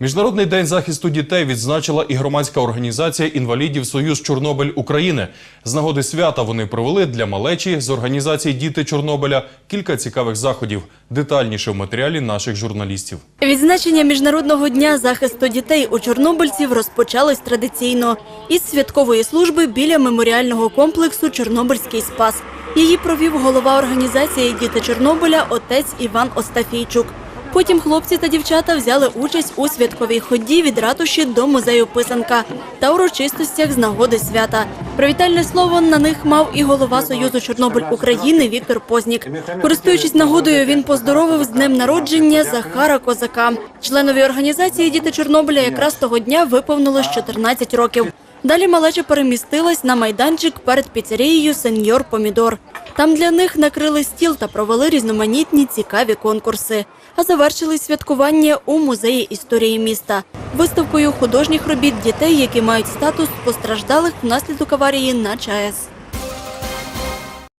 Міжнародний день захисту дітей відзначила і громадська організація інвалідів Союз Чорнобиль України. З нагоди свята вони провели для малечі з організації Діти Чорнобиля кілька цікавих заходів. Детальніше в матеріалі наших журналістів. Відзначення Міжнародного дня захисту дітей у чорнобильців розпочалось традиційно із святкової служби біля меморіального комплексу Чорнобильський спас. Її провів голова організації Діти Чорнобиля отець Іван Остафійчук. Потім хлопці та дівчата взяли участь у святковій ході від ратуші до музею писанка та урочистостях з нагоди свята. Привітальне слово на них мав і голова Союзу Чорнобиль України Віктор Познік. Користуючись нагодою, він поздоровив з днем народження Захара Козака. Членові організації Діти Чорнобиля якраз того дня виповнилось 14 років. Далі малеча перемістилась на майданчик перед піцерією Сеньор Помідор. Там для них накрили стіл та провели різноманітні цікаві конкурси. А завершили святкування у музеї історії міста виставкою художніх робіт дітей, які мають статус постраждалих внаслідок аварії на ЧАЕС.